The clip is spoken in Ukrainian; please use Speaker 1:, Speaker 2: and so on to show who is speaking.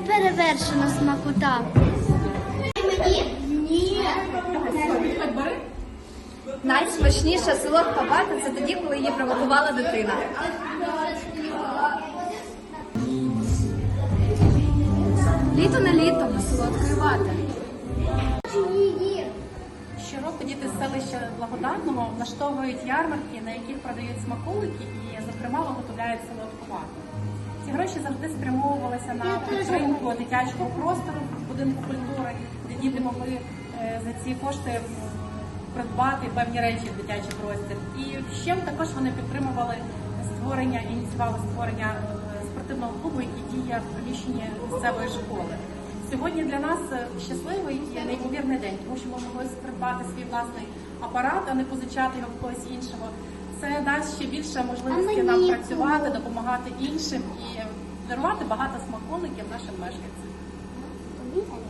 Speaker 1: вперше на смаку так. Ні.
Speaker 2: Найсмачніша солодка вата це тоді, коли її приготувала дитина. Літо на літо солодкої вати.
Speaker 3: Щороку діти з селища Благодатного влаштовують ярмарки, на яких продають смаколики і, зокрема, виготовляють солодку вату. Ці гроші завжди спрямовувалися на підтримку дитячого простору в будинку культури, де діти могли е, за ці кошти придбати певні речі в дитячий простір. І ще також вони підтримували створення, ініціювали створення е, спортивного клубу, який діє в приміщенні місцевої школи. Сьогодні для нас е, щасливий і неймовірний день, тому що ми могли придбати свій власний апарат, а не позичати його в когось іншого. Дасть ще більше можливості нам працювати, допомагати іншим і дарувати багато смаколиків нашим мешканцям.